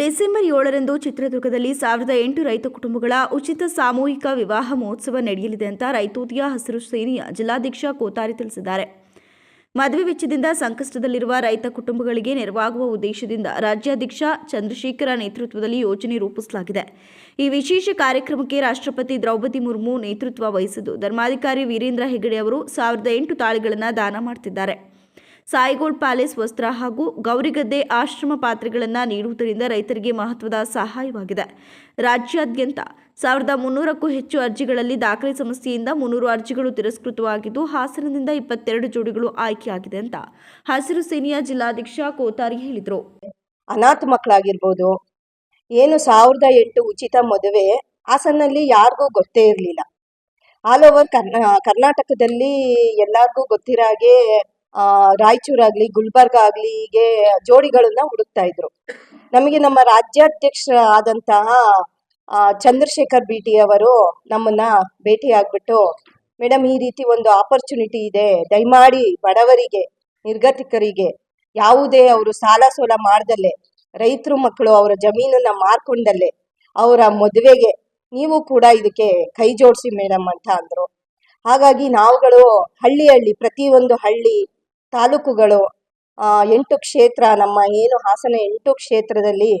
December ಏಳರಂದು ಚಿತ್ರದುರ್ಗದಲ್ಲಿ ಸಾವಿರದ ಎಂಟು ರೈತ ಕುಟುಂಬಗಳ ಉಚಿತ ಸಾಮೂಹಿಕ ವಿವಾಹ ಮಹೋತ್ಸವ ನಡೆಯಲಿದೆ ಅಂತ ರೈತೋದ್ಯ ಹಸಿರು ಸೇನೆಯ ಜಿಲ್ಲಾಧ್ಯಕ್ಷ ಕೋತಾರಿ ತಿಳಿಸಿದ್ದಾರೆ. ಮದುವೆ ವೆಚ್ಚದಿಂದ ಸಂಕಷ್ಟದಲ್ಲಿರುವ ರೈತ ಕುಟುಂಬಗಳಿಗೆ ನೆರವಾಗುವ ಉದ್ದೇಶದಿಂದ ರಾಜ್ಯಾಧ್ಯಕ್ಷ ಚಂದ್ರಶೇಖರ ನೇತೃತ್ವದಲ್ಲಿ ಯೋಜನೆ ರೂಪಿಸಲಾಗಿದೆ. ಈ ವಿಶೇಷ ಕಾರ್ಯಕ್ರಮಕ್ಕೆ ರಾಷ್ಟ್ರಪತಿ ದ್ರೌಪದಿ ಮುರ್ಮು ನೇತೃತ್ವ ವಹಿಸಿದ್ದು, ಧರ್ಮಾಧಿಕಾರಿ ವೀರೇಂದ್ರ ಹೆಗಡೆ ಅವರು ಸಾವಿರದ ಎಂಟು ತಾಳಿಗಳನ್ನು ದಾನ ಮಾಡ್ತಿದ್ದಾರೆ. ಸಾಯಿಗೋಲ್ಡ್ ಪ್ಯಾಲೇಸ್ ವಸ್ತ್ರ ಹಾಗೂ ಗೌರಿಗದ್ದೆ ಆಶ್ರಮ ಪಾತ್ರೆಗಳನ್ನು ನೀಡುವುದರಿಂದ ರೈತರಿಗೆ ಮಹತ್ವದ ಸಹಾಯವಾಗಿದೆ. ರಾಜ್ಯಾದ್ಯಂತ ಸಾವಿರದ ಮುನ್ನೂರಕ್ಕೂ ಹೆಚ್ಚು ಅರ್ಜಿಗಳಲ್ಲಿ ದಾಖಲೆ ಸಮಸ್ಯೆಯಿಂದ ಮುನ್ನೂರು ಅರ್ಜಿಗಳು ತಿರಸ್ಕೃತವಾಗಿದ್ದು, ಹಾಸನದಿಂದ ಇಪ್ಪತ್ತೆರಡು ಜೋಡಿಗಳು ಆಯ್ಕೆಯಾಗಿದೆ ಅಂತ ಹಸಿರು ಸೇನೆಯ ಜಿಲ್ಲಾಧ್ಯಕ್ಷ ಕೋತಾರಿ ಹೇಳಿದರು. ಅನಾಥ ಮಕ್ಕಳಾಗಿರ್ಬೋದು, ಏನು ಸಾವಿರದ ಎಂಟು ಉಚಿತ ಮದುವೆ ಹಾಸನಲ್ಲಿ ಯಾರಿಗೂ ಗೊತ್ತೇ ಇರಲಿಲ್ಲ. ಆಲ್ ಓವರ್ ಕರ್ನಾ, ಕರ್ನಾಟಕದಲ್ಲಿ ಎಲ್ಲರಿಗೂ ಗೊತ್ತಿರೋ ಹಾಗೆ ರಾಯಚೂರಾಗ್ಲಿ ಗುಲ್ಬರ್ಗ ಆಗ್ಲಿ ಹೀಗೆ ಜೋಡಿಗಳನ್ನ ಹುಡುಕ್ತಾ ಇದ್ರು. ನಮಗೆ ನಮ್ಮ ರಾಜ್ಯಾಧ್ಯಕ್ಷ ಆದಂತಹ ಚಂದ್ರಶೇಖರ್ ಬಿಟಿ ಅವರು ನಮ್ಮನ್ನ ಭೇಟಿ ಆಗ್ಬಿಟ್ಟು ಮೇಡಮ್ ಈ ರೀತಿ ಒಂದು ಆಪರ್ಚುನಿಟಿ ಇದೆ. ದಯಮಾಡಿ ಬಡವರಿಗೆ, ನಿರ್ಗತಿಕರಿಗೆ ಯಾವುದೇ ಅವರು ಸಾಲ ಸೋಲ ಮಾಡ್ದಲ್ಲೇ, ರೈತರು ಮಕ್ಕಳು ಅವರ ಜಮೀನನ್ನ ಮಾರ್ಕೊಂಡಲ್ಲೇ, ಅವರ ಮದುವೆಗೆ ನೀವು ಕೂಡ ಇದಕ್ಕೆ ಕೈ ಜೋಡಿಸಿ ಮೇಡಮ್ ಅಂತ ಅಂದ್ರು. ಹಾಗಾಗಿ ನಾವುಗಳು ಹಳ್ಳಿ ಹಳ್ಳಿ ಪ್ರತಿಯೊಂದು ಹಳ್ಳಿ ತಾಲೂಕುಗಳು ಎಂಟು ಕ್ಷೇತ್ರ, ನಮ್ಮ ಏನು ಹಾಸನ ಎಂಟು ಕ್ಷೇತ್ರದಲ್ಲಿ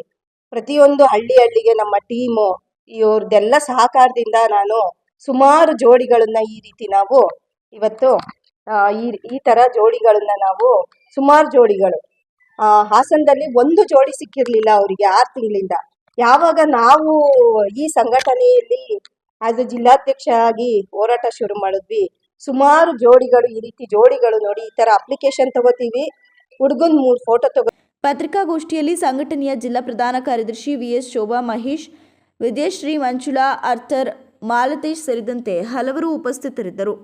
ಪ್ರತಿಯೊಂದು ಹಳ್ಳಿ ಹಳ್ಳಿಗೆ ನಮ್ಮ ಟೀಮು ಇವ್ರದ್ದೆಲ್ಲ ಸಹಕಾರದಿಂದ ನಾನು ಸುಮಾರು ಜೋಡಿಗಳನ್ನ ಈ ರೀತಿ ನಾವು ಇವತ್ತು ಈ ಈ ತರ ಜೋಡಿಗಳನ್ನ ನಾವು ಸುಮಾರು ಜೋಡಿಗಳು. ಹಾಸನದಲ್ಲಿ ಒಂದು ಜೋಡಿ ಸಿಕ್ಕಿರ್ಲಿಲ್ಲ ಅವರಿಗೆ ಆರು ತಿಂಗಳಿಂದ. ಯಾವಾಗ ನಾವು ಈ ಸಂಘಟನೆಯಲ್ಲಿ ಆಸ್ ಜಿಲ್ಲಾಧ್ಯಕ್ಷ ಆಗಿ ಹೋರಾಟ ಶುರು ಮಾಡಿದ್ವಿ ಸುಮಾರು ಜೋಡಿಗಳು, ಈ ರೀತಿ ಜೋಡಿಗಳು ನೋಡಿ, ಈ ತರ ಅಪ್ಲಿಕೇಶನ್ ತಗೋತೀವಿ. ಹುಡುಗನ್ ಮೂರು ಫೋಟೋ ತಗೋ ಪತ್ರಿಕಾಗೋಷ್ಠಿಯಲ್ಲಿ ಸಂಘಟನೆಯ ಜಿಲ್ಲಾ ಪ್ರಧಾನ ಕಾರ್ಯದರ್ಶಿ V S Shobha Mahesh Vidyashree Manjula Arthur Malatesh ಸೇರಿದಂತೆ ಹಲವರು ಉಪಸ್ಥಿತರಿದ್ದರು.